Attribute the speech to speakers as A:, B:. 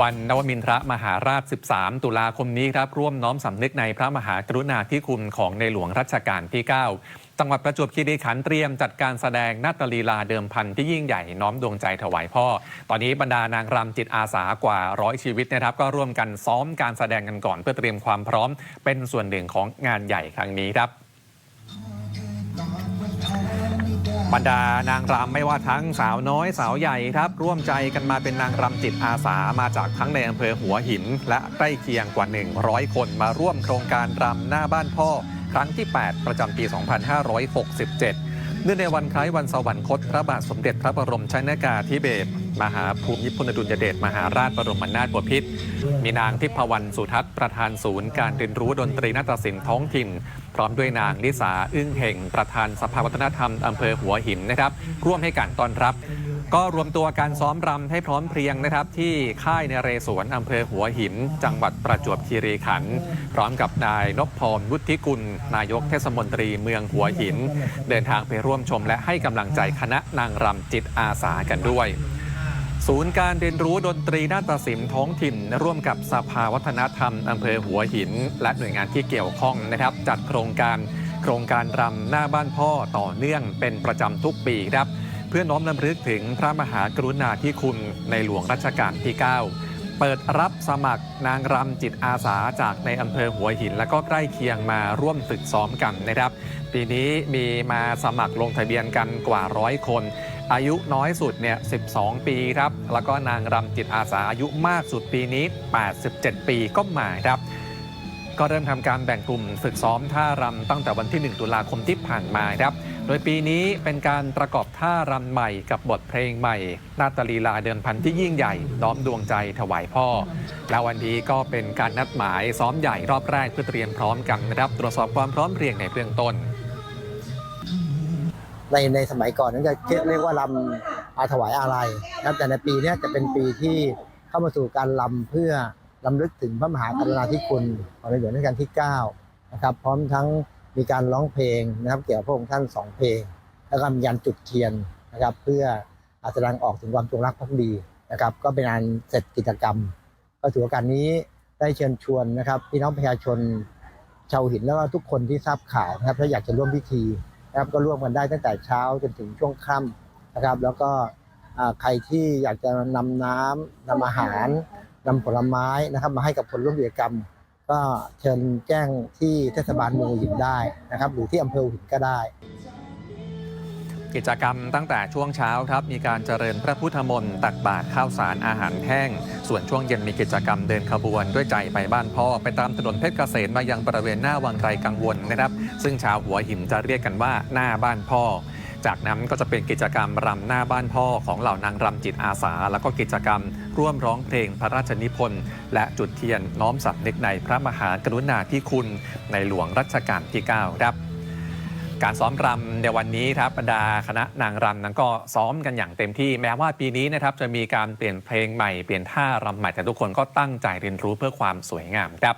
A: วันนวมินทรมหาราช 13 ตุลาคมนี้ครับร่วมน้อมสำนึกในพระมหากรุณาธิคุณของในหลวงรัชกาลที่ 9 จังหวัดประจวบคีรีขันธ์เตรียมจัดการแสดงนาฏลีลาเดิมพันที่ยิ่งใหญ่น้อมดวงใจถวายพ่อ ตอนนี้บรรดานางรำจิตอาสากว่าร้อยชีวิตนะครับ ก็ร่วมกันซ้อมการแสดงกันก่อนเพื่อเตรียมความพร้อม เป็นส่วนหนึ่งของงานใหญ่ครั้งนี้ครับ บรรดานางรำไม่ว่าทั้งสาวน้อยสาวใหญ่ครับ ร่วมใจกันมาเป็นนางรำจิตอาสามาจากทั้งในอำเภอหัวหิน และใกล้เคียงกว่า 100 คนมาร่วมโครงการรำหน้าบ้านพ่อ ครั้งที่ 8 ประจำปี 2567 เนื่องในวันคล้ายวันสวรรคตพระบาทสมเด็จพระบรมชนากาธิเบศรมหาภูมิพลอดุลยเดชมหาราชบรมนาถบพิตรมีนางทิพวรรณสุทัศน์ประธานศูนย์การเรียนรู้ดนตรีนาฏศิลป์ท้องถิ่น พร้อมด้วยนางลิสาอึ้งเห่งประธานสภาวัฒนธรรมอำเภอหัวหินนะครับ ร่วมให้การต้อนรับ ก็รวมตัวการซ้อมรำให้พร้อมเพรียงนะครับ ที่ค่ายนเรศวรอำเภอหัวหิน จังหวัดประจวบคีรีขันธ์พร้อมกับนายนพพรวุฒิกุล นายกเทศมนตรีเมืองหัวหิน เดินทางไปร่วมชมและให้กำลังใจคณะนางรำจิตอาสากันด้วยศูนย์การเรียนรู้ดนตรีนาฏศิลป์ท้องถิ่น ร่วมกับสภาวัฒนธรรมอำเภอหัวหิน และหน่วยงานที่เกี่ยวข้องนะครับ จัดโครงการโครงการรำหน้าบ้านพ่อต่อเนื่องเป็นประจำทุกปีครับ เพื่อน้อมนำลึกถึงพระมหากรุณาธิคุณในหลวงรัชกาลที่ 9 เปิดรับสมัครนางรำจิตอาสาจากในอำเภอหัวหิน และก็ใกล้เคียงมาร่วมฝึกซ้อมกันนะครับ ปีนี้มีมาสมัครลงทะเบียนกันกว่าร้อยคน อายุน้อยสุดเนี่ย 12 ปีครับ แล้วก็นางรำจิตอาสาอายุมากสุดปีนี้ 87 ปีก็มาครับก็เริ่มทำการแบ่งกลุ่มฝึกซ้อมท่ารำตั้งแต่วันที่ 1 ตุลาคมที่ผ่านมาครับ โดยปีนี้เป็นการประกอบท่ารำใหม่กับบทเพลงใหม่ นาตาลีลาเดิมพันที่ยิ่งใหญ่ น้อมดวงใจถวายพ่อ และวันนี้ก็เป็นการนัดหมายซ้อมใหญ่รอบแรกเพื่อเตรียมพร้อมกันนะครับ ตรวจสอบความพร้อมเพรียงในเบื้องต้น
B: ในในสมัยก่อนนั้นจะเรียกว่าลำอาถวายอาลัยนะครับแต่ในปีนี้จะเป็นปีที่เข้ามาสู่การลำเพื่อลำลึกถึงพระมหากรุณาธิคุณของในหลวงรัชกาลที่ 9 นะครับ พร้อมทั้ง มีการร้องเพลงนะครับ เกี่ยวกับพระองค์ท่านสองเพลง แล้วก็มีการจุดเทียนนะครับ เพื่อแสดงออกถึงความจงรักภักดีนะครับ ก็เป็นการเสร็จกิจกรรม ก็ถือโอกาสนี้ได้เชิญชวนนะครับพี่น้องประชาชนชาวหินแล้วก็ทุกคนที่ทราบข่าวนะครับถ้าอยากจะร่วมพิธีนะครับก็ร่วมกันได้ตั้งแต่เช้าจนถึงช่วงค่ำนะครับ แล้วก็ใครที่อยากจะนำน้ำนำอาหารนำผลไม้นะครับ มาให้กับคนร่วมกิจกรรม ก็เชิญแจ้งที่เทศบาลเมืองหินได้นะครับ หรือที่อำเภอหินก็ได้
A: กิจกรรมตั้งแต่ช่วงเช้าครับ มีการเจริญพระพุทธมนต์ตักบาตรข้าวสารอาหารแห้ง ส่วนช่วงเย็นมีกิจกรรมเดินขบวนด้วยใจไปบ้านพ่อ ไปตามถนนเพชรเกษมมายังบริเวณหน้าวังไกลกังวลนะครับ ซึ่งชาวหัวหินจะเรียกกันว่าหน้าบ้านพ่อ จากนั้นก็จะเป็นกิจกรรมรำหน้าบ้านพ่อของเหล่านางรำจิตอาสา แล้วก็กิจกรรมร่วมร้องเพลงพระราชนิพนธ์และจุดเทียนน้อมสำนึกในพระมหากรุณาธิคุณในหลวงรัชกาลที่ 9 ครับการซ้อมรำในวันนี้ครับบรรดาคณะนางรำนั้นก็ซ้อมกันอย่างเต็มที่แม้ว่าปีนี้นะครับจะมีการเปลี่ยนเพลงใหม่เปลี่ยนท่ารำใหม่แต่ทุกคนก็ตั้งใจเรียนรู้เพื่อความสวยงามครับ